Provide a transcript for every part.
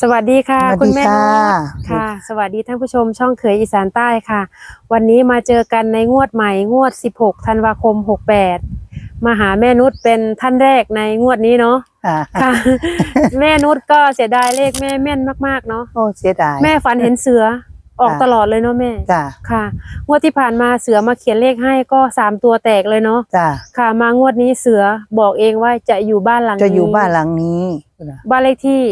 สวัสดีค่ะ สวัสดีคุณแม่ค่ะ นุชค่ะ สวัสดีท่านผู้ชมช่องเขยอีสานใต้ค่ะ วันนี้มาเจอกันในงวดใหม่งวด 16ธันวาคม 68 มาหาแม่นุชเป็นท่านแรกในงวดนี้เนาะค่ะ ค่ะ แม่นุชก็เสียดายเลขแม่แม่นมากๆเนาะโอ้เสียดายแม่ฝันเห็นเสือออกค่ะตลอดเลยเนาะแม่จ้าค่ะ งวดที่ผ่านมาเสือมาเขียนเลขให้ก็สามตัวแตกเลยเนาะจ้าค่ะ มางวดนี้เสือบอกเองว่าจะอยู่บ้านหลังนี้จะอยู่บ้านหลังนี้ บ้านเลขที่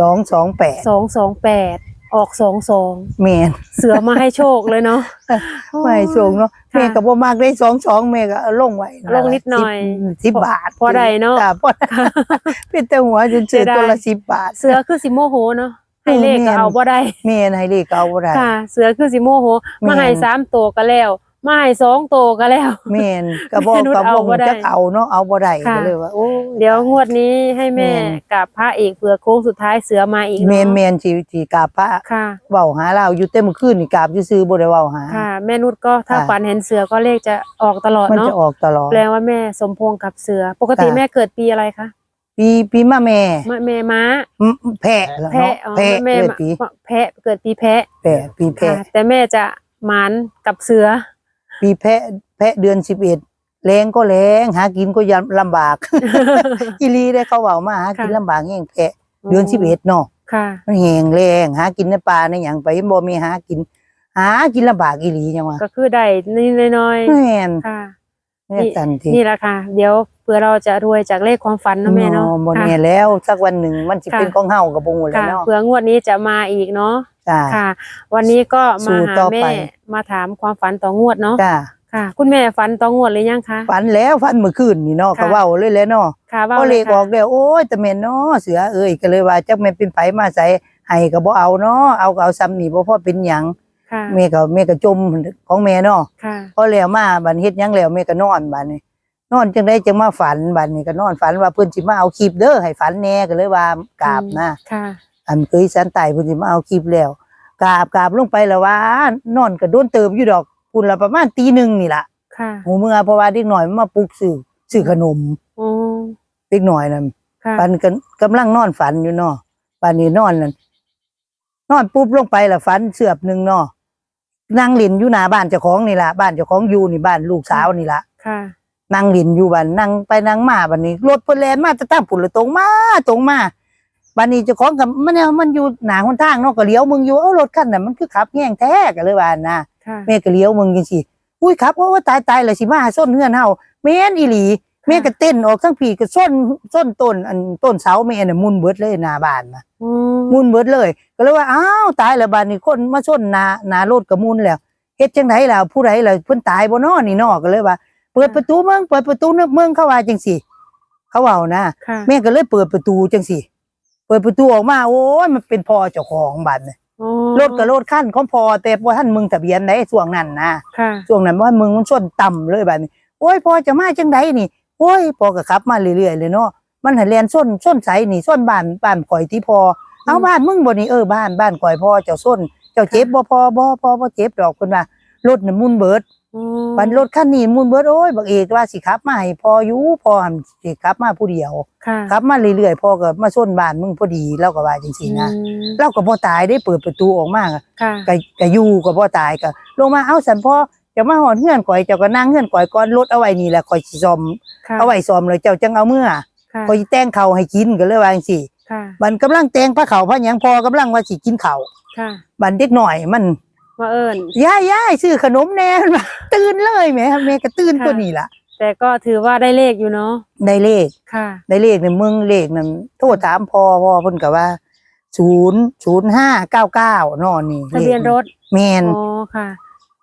สองสองแปดสองสองแปดออกสองสองเมนเสือมาให้โชคเลยเนาะ ไม่สูงเนาะค่ะ แม่ก็บ่มากได้สองสองแม่ก็เอาลงไว้ลงนิดหน่อยสิบสิบบาทพอได้เนาะ จ้พอได้เป็นแต่หัวจนเสีซื้อยดาย ตัวละสิบบาท เสือคือสิโมโหเนาะให้เลขก็แม่นเอาบ่ได้ แม่นให้เลขเอาบ่ได้ค่ะ เสือคือสิโมโหแม่นมาให้สามตัวก็แล้ว มาให้สองตัวก็แล้ว แม่นก็บอกแม่นุชก็เอาบอกบ่ได้จักเอาเนาะเอาบ่ได้ค่ะ ก็เลยว่าโอ้เดี๋ยวงวดนี้ให้แม่แม่นกับพระเอกเผื่อโค้งสุดท้ายเสือมาอีกแม่นเนาะแม่นสิสิกราบพระค่ะ เว้าหาเราอยู่เต็มคืนนี่กราบซื่อๆบ่ได้เว้าหา ค่ะ แม่นุชก็ถ้าค่ะ ฝันเห็นเสือก็เลขจะออกตลอดมันเนาะจะออกตลอด แปลว่าแม่สมพงษ์กับเสือ ปกติค่ะ แม่เกิดปีอะไรคะปีปีมาแม่มะแม่ม้าอืมแพะเหรอแพะเนาะอ๋อแพะแม่เลยมาปีแพะเกิดปีแพะแพะปีแพะค่ะแต่แม่จะหมานกับเสือ ปีแพะแพะเดือนสิบเอ็ดแรงก็แรงหากินก็ยำลำบาก อีหลีได้เขาเว่ามาหากินค่ะลำบากแห่งแพะเดือนสิบเอ็ดเนาะค่ะมันแหงแรงหากินในป่าในอย่างไปบ่มีหากิน หากินลำบากอีหลีจังวะก็คือได้นิดๆน้อยแม่นๆค่ะแม่ตันทีนี่แหละค่ะ เดี๋ยวเผื่อเราจะรวยจากเลขความฝันเนาะแม่เนาะบ่ค่ะแน่แล้วสักวันหนึ่งมันสิค่ะเป็นของเฮากับบ่ฮู้แหล้วค่ะเนาะเผื่องวดนี้จะมาอีกเนาะ จ้า ค่ะ วันนี้ก็มาสู้หาต่อแม่ไปมาถามความฝันต่องวดเนาะจ้าค่ะ คุณแม่ฝันต่องวดหรือยังคะ ฝันแล้วฝันเมื่อคืนนี่เนาะค่ะ ก็เว้าเลยแหล้วเนาะค่ะว่าพอเลขยค่ะออกแล้วโอ้ยแต่แม่นเนาะเสือเอ้ยก็เลยว่าจักแม่นเป็นไผมาใส่ให้ก็บ่เอาเนาะเอาก็เอาซ้ำนี่บ่พอเป็นหยังค่ะแม่ก็แม่ก็จมของแม่เนาะค่ะ พอแล้วมาบัดเฮ็ดหยังแล้วแม่ก็นอนบัดนี้นอนจังได๋จังมาฝันบัดนี้ก็นอนฝันว่าเพิ่นสิมาเอาคลิปเด้อให้ฝันแหน่ก็เลยว่ากราบนะ ค่ะ อันเคยสันตายเพิ่นสิมาเอาคลิปแล้วกราบกราบลงไปแล้วว่านอนก็โดนเติบอยู่ดอกพุ่นละประมาณตีหนึ่งนี่ล่ะค่ะหูเมื่อเพราะว่าเด็กน้อยมันมาปลุกซื้อซื้อขนมอ๋อเด็กน้อยนั่นค่ะปันกันกำลังนอนฝันอยู่เนาะปันนี้นอนนั่นนอนปุ๊บลงไปละฝันเสือบหนึ่งเนาะนั่งหลินอยู่หน้าบ้านเจ้าของนี่ละบ้านเจ้าของอยู่นี่บ้านลูกสาวนี่ละค่ะนั่งหลินอยู่บ้านนั่งไปนั่งมาบันนี้รถเพิ่นแล่นมาจะตั้งผุนเลยตรงมาตรงมา บันนี้เจ้าของกับมันเนี่ยมันอยู่หน้าหนทางเนาะก็เลี้ยวมึงอยู่เอ้ารถคันน่ะมันคือขับแง่งแท้ก็เลยว่านะค่ะแม่ก็เลี้ยวมึงจังซี่อุ้ยครับโอ้ตายตายเลยสิมาส้นเฮือนเฮาแม่นอีหลีแม่ก็เต้นออกทั้งผีก็ส้นส้นต้นอันต้นเสาแม่น่ะมุนเบิดเลยหน้าบ้านนะอืมมุนเบิดเลย ก็เลยว่าอ้าวตายแล้วบ้านนี้คนมาส้นหน้าหน้ารถก็มุนแล้วเฮ็ดจังไดล่ะผู้ใดล่ะเพิ่นตายบ่น้อนี่น้อก็เลยว่า เปิดประตูเมืองเปิดประตูนึกเมืองเข้าว่าจังซี่เขาเว้านะค่ะแม่ก็เลยเปิดประตูจังซี่ เปิดประตูออกมาโอ้ยมันเป็นพ่อเจ้าของบ้านน่ะอ๋อรถก็รถคันของพ่อแต่บ่ทันมึงทะเบียนได้ช่วงนั้นนะค่ะช่วงนั้นว่ามึงมันส่วนต่ำเลยแบบนี้โอ้ยพอจะมาจังไดนี่โอ้ยพอก็ขับมาเรื่อยๆเลยเนาะมันหันเรียนส้นส้นใสนี่ส้นบ้านบ้านข่อยที่พอเอาบ้านมึงบ่นี่เออบ้านบ้านข่อยพ่อเจ้าส้น เจ้าเจ็บบ่พอบ่พอบ่เจ็บดอกเพิ่นว่ารถน่ะมุนเบิดอ๋อ บันรถคันนี้มุนเบิดโอ้ยบักเอกว่าสิขับมาให้พออยู่พอหันสิขับมาผู้เดียวค่ะขับมาเรื่อยๆพอก็มาส้นบ้านมึงพอดีเราก็ว่าจังซี่นะอืมเราก็บ่ตายได้เปิดประตูออกมาก็ค่ะก็ก็อยู่ก็บ่ตายก็ลงมาเอาสันพ่อจะมาหอนเฮือนข่อยเจ้าก็นั่งเฮือนข่อยก่อนรถเอาไว้นี่แหละข่อยสิซ่อมค่ะเอาไว้ซ่อมเลยเจ้าจังเอาเมื่อค่ะข่อยสิแต่งข้าวให้กินก็เลยว่าจังซี่ค่ะบันกำลังแต่งผ้าขาวผ้าหยังพอกำลังว่าสิกินข้าวค่ะบันเด็กหน่อยมัน มาเอิญยายยายซื้อขนมแหน่มันว่าตื่นเลยแหม่แม่ก็ตื่นค่ะตัวนี้ล่ะ แต่ก็ถือว่าได้เลขอยู่เนาะได้เลขค่ะ ได้เลขในเมืองเลขนั่นโทษถามพ่อพ่อเพิ่นก็ว่า00599นอนนี่ทะเบียนรถแม่นอ๋อค่ะ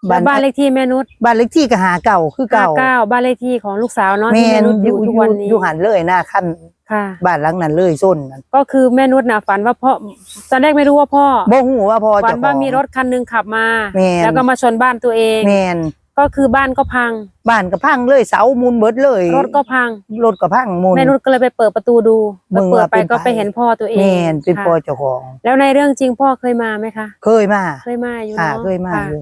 บ้านแล้วบ้านเลขที่แม่นุชบ้านเลขที่ก็หาเก่าคือเก้าเก่าเก้าบ้านเลขที่ของลูกสาวเนาะแม่ที่แม่นนุชออยู่ยู่อทุกยู่วันนี้อยู่หันเลยหน้าขั้นค่ะบ้านหลังนั้นเลยส้นนั้นก็คือแม่นุชน่ะฝันว่าพ่อตอนแรกไม่รู้ว่าพ่อบ่ฮู้ว่าพ่อฝัเจ้านของว่ามีรถคันหนึงขับมาแม่นแล้วก็มาชนบ้านตัวเองแม่นก็คือบ้านก็พัง บ้านก็พังเลยเสามุนเบิดเลยรถก็พังรถก็พังมุนแม่นุชก็เลยไปเปิดประตูดูมึงเปิดว่าไปเป็นก็ไผไปเห็นพ่อตัวเองแม่นเป็นค่ะพ่อเจ้าของ แล้วในเรื่องจริงพ่อเคยมาไหมคะ เคยมาเคยมาอยู่อ่าเนาะเคยมาค่ะอยู่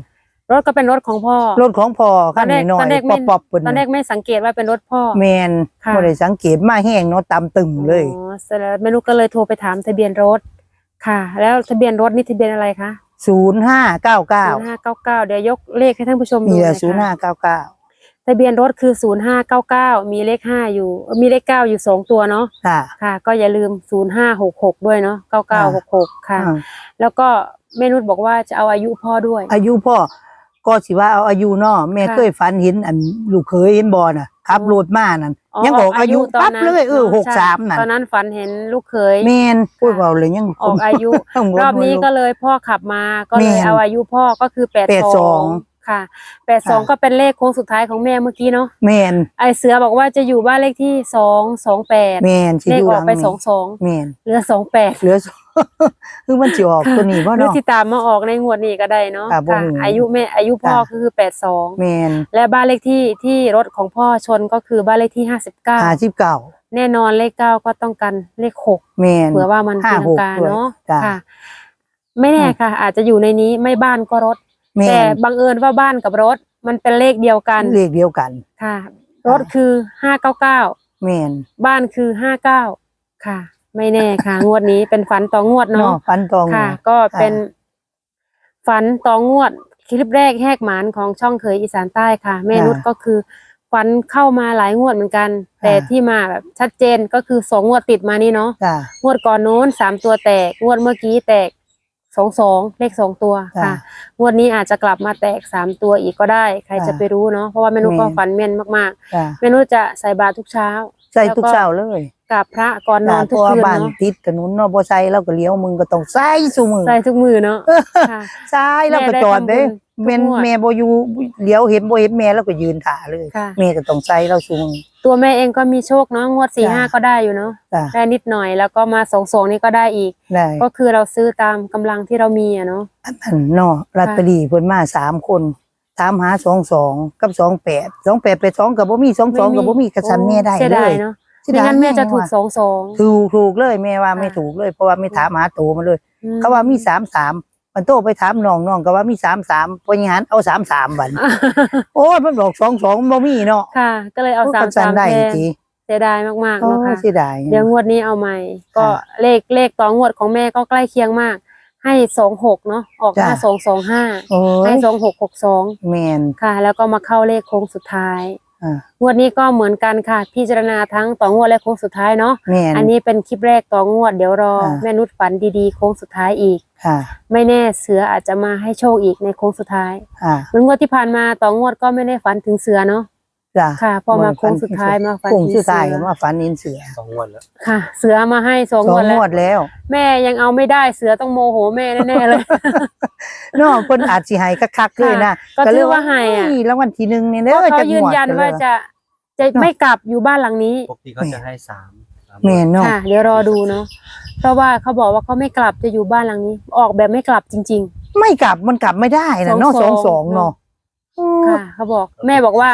รถก็เป็นรถของพ่อรถของพ่อตคัอนนแรกน้อตอนแรยกๆไม่ป๊อปๆเพิ่นตอนแรกไม่สังเกตว่าเป็นรถพ่อแม่นค่ะบ่ได้สังเกตมาแห้งเนาะตำตึงเลยอ๋อเสร็จแล้วแม่นุชก็เลยโทรไปถามทะเบียนรถค่ะ แล้วทะเบียนรถนี่ทะเบียนอะไรคะศูนย์ห้าเก้าเก้าศูนย์ห้าเก้าเก้าเดี๋ยวยกเลขให้ท่านผู้ชมดูมีหแต่น่อยศูนย์ห้าค่ะเก้าเก้าทะเบียนรถคือศูนย์ห้าเก้าเก้ามีเลขห้าอยู่เอ่อมีเลขเก้าอยู่สองตัวเนาะค่ะ ค่ะ ก็อย่าลืมศูนย์ห้าหกหกด้วยเนาะเก้าเก้าหกหกค่ะอ่าแล้วก็แม่นุชบอกว่าจะเอาอายุพ่อด้วย อายุพ่อ ก็สิว่าเอาอายุเนาะแม่ค่ะเคยฝันเห็นอันลูกเคยเห็นบอน่ะขับรถมานั่นยังบอกอายุตนปั๊บนั้นเลยเออนะหกสามใช่นั่นตอนนั้นฝันเห็นลูกเขย แมนพูดเบาเลยยังออกอายุผมรอบนี้ก็เลยพ่อขับมาก็เลยแม่นเอาอายุพ่อก็คือแปดสอง82 ค่ะแปดสองค่ะ ก็เป็นเลขโค้งสุดท้ายของแม่เมื่อกี้เนาะแมนไอเสือบอกว่าจะอยู่บ้านเลขที่สองสองแปดแมนสิเลขดูอหอลักงไปนี่สองสองแมนเหลือสองแปดเหลือ คือมันสิออกตัวนี้บ่หรือเนาะที่ตามมาออกในงวดนี้ก็ได้เนาะค่ะบ่ค่ะรู้อายุแม่อายุพ่อค่ะก็คือแปดสองแมนและบ้านเลขที่ที่รถของพ่อชนก็คือบ้านเลขที่ห้าสิบเก้าห้าสิบเก้าแน่นอนเลขเก้าก็ต้องกันเลขหก แมน เผื่อว่ามันห้าตีลัหงกกาด้วยเนาะจ้ะค่ะ ไม่แน่ค่ะ อาจจะอยู่ในนี้ไม่บ้านก็รถ แมแต่นบังเอิญว่าบ้านกับรถ มันเป็นเลขเดียวกันเลขเดียวกัน ค่ะ รถคือห้าเก้าเก้าแมนบ้านคือห้าเก้าค่ะ ไม่แน่ค่ะ งวดนี้เป็นฝันต่องวดเนาะ เนาะฟันตองค่ะนะก็เป็นค่ะฝันต่องวด คลิปแรกแหกหมานของช่องเคยอีสานใต้ค่ะ แม่ค่ะนุชก็คือฝันเข้ามาหลายงวดเหมือนกัน แต่ที่มาแบบชัดเจนก็คือสองงวดติดมานี่เนาะ จ้ะงวดก่อนโน้นสามตัวแตก งวดเมื่อกี้แตก สองสองเลขสองตัวจ้ะค่ะ งวดนี้อาจจะกลับมาแตกสามตัวอีกก็ได้ ใครจ้ะจะไปรู้เนาะเพราะว่าแม่นุชก็แม่นฝันแม่นมากจ้ะๆแม่นุชจะใส่บาตรทุกเช้า ใส่ทุกเช้าเลยกราบพระก่อนนอนทุกเพราะว่าคืนบ้านเนาะติดถนนเนาะบ่ใส่เราก็เลี้ยวมึงก็ต้องใส่ซุมือใส่ทุกมือเนาะค่ะใช่แล้วก็แม่ได้จอดเด้ทำบุญทุกแม่นงวดแม่บ่อยู่เลี้ยวเห็นบ่เห็นแม่แล้วก็ยืนถ่าเลยค่ะแม่ก็ต้องใส่เราซุมือตัวแม่เองก็มีโชคเนาะงวดสี่จ้ะห้าก็ได้อยู่เนาะจ้ะได้นิดหน่อยแล้วก็มาสองสองนี่ก็ได้อีกได้ก็คือเราซื้อตามกำลังที่เรามีอะเนาะอันนั้นเนาะลอตเตอรี่เพิ่นมาสามคน ถามหา22กับ28 28 82ก็บ่มี22ก็บ่มีกระสันแม่ได้เสียเลดายยเนาะเสียไม่ดายงั้นแม่จะถูกว่าสองสองถูกถูกเลยแม่ว่าค่ะไม่ถูกเลย เพราะว่าไม่ถามหาตัวมาเลยอืมเขาว่ามี33มันโตไปถามน้องน้องก็ว่ามี33พญานเอา33บัดโอ้ยมันบอก22มันบ่มีเนาะค่ะ ก็เลยเอาสามก็จัสานมได้แทนทีเสียดายมากๆโอ้เนาะค่ะเสียดายเดี๋ยวงวดนี้เอาใหม่ ก็ค่ะเลขเลขต่องวดของแม่ก็ใกล้เคียงมาก ให้สองหกเนาะออกจ้ะห้าสองสองห้าโอ้ให้ยสองหกหกสองแมนค่ะ แล้วก็มาเข้าเลขโค้งสุดท้ายอ่างวดนี้ก็เหมือนกันค่ะ พิจารณาทั้งต่องวดและโค้งสุดท้ายเนาะแมน อันนี้เป็นคลิปแรกต่องวดเดี๋ยวรออ่าแม่นุชฝันดีๆโค้งสุดท้ายอีก ค่ะไม่แน่เสืออาจจะมาให้โชคอีกในโค้งสุดท้ายอ่าเหมือนงวดที่ผ่านมาต่องวดก็ไม่ได้ฝันถึงเสือเนาะ จ้ะค่ะ พอมาโค้งสุดท้ายมาฝันโค้งถึงสุดท้ายเสืก็อมาฝันเห็นเสือสองงวันแล้วค่ะ เสือมาให้สองสองวดงแล้ววดแล้ว แม่ยังเอาไม่ได้เสือต้องโมโหแม่แน่ๆเลยเนาะเพิ่นอาจสิให้คักๆเลยนะก็ถือว่าให้อะเยรางวัลที่หนึ่งนี่เด้เพอราะเขาจะยืนยันว่าจะจะไม่กลับอยู่บ้านหลังนี้ปกติเขาจะให้สามสามแม่นเนาะค่ะเดี๋ยวรอดูเนาะเพราะว่าเขาบอกว่าเขาไม่กลับจะอยู่บ้านหลังนี้ ออกแบบไม่กลับจริงไม่กลับมันกลับไม่ได้นะเนาะสสอองงสสอองงเนาะๆค่ะเขาบอกแม่บอกว่า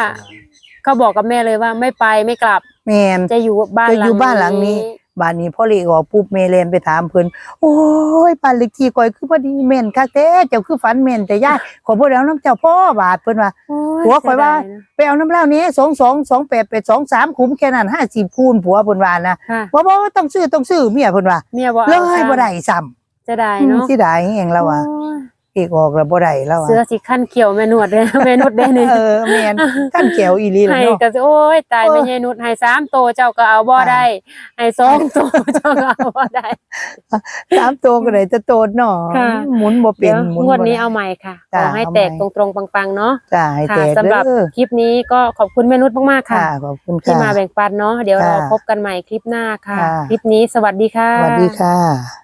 เขาบอกกับแม่เลยว่าไม่ไปไม่กลับ แม่นจะอยู่บ้านจะอยู่บ้านหลังนี้บ้านนี้พ่อเลขออกปุ๊บแม่แลนไปถามเพิ่นโอ้ยบ้านเลขที่ก่อยคือพอดีแม่นคักแท้เจ้าคือฝันแม่นแต่ย่าขอบ่ได้เอาน้ำเจ้าพ่อบาทเพิ่นว่าโอ้ยผัวข่อยว่าเสีดนะไปเอาน้ำเหล้านี้สองสองสองแปดแปดสองสามคุ้มแค่นั้นห้าสิบคูณผัวเพิ่นว่านะค่ะว่าบ่ต้องซื้อต้องซื้อเมียเพิ่นว่าเมียบอกเลเอายบ่ได้ซ้จะได้ำเนาะสิได้แห่งแล้วอะ โอ้ยเอกออกแล้วบ่ได้แล้วอะเสือสิขั้นเขียวแม่นวดเลยแม่นุดได้เนี่ยเออแม่นกันแก้วอีหลีแล้วให้เนาะก็สิโอ้ยตายเออไม่ใช่นุดให้สามโตวเจ้าก็เอาบ่ค่ะได้ให้สองโตวเจ้าก็เอาบ่ได้สามตัวก็ได้จะโตดเนาะค่ะหมุนบ่เป็เดี๋นยวหมุนงวดนี้บ่ไเอาใหม่ค่ะขจ้ะอให้เอาแตกใหม่ตรงๆปังๆเนาะจ้าให้ค่ะแตกสำหรับเด้อคลิปนี้ก็ขอบคุณแม่นุชมากๆค่ะค่ะขอบคุณที่ค่ะมาแบ่งปันเนาะเดี๋ยวเราค่ะพบกันใหม่คลิปหน้าค่ะค่ะ คลิปนี้สวัสดีค่ะสวัสดีค่ะ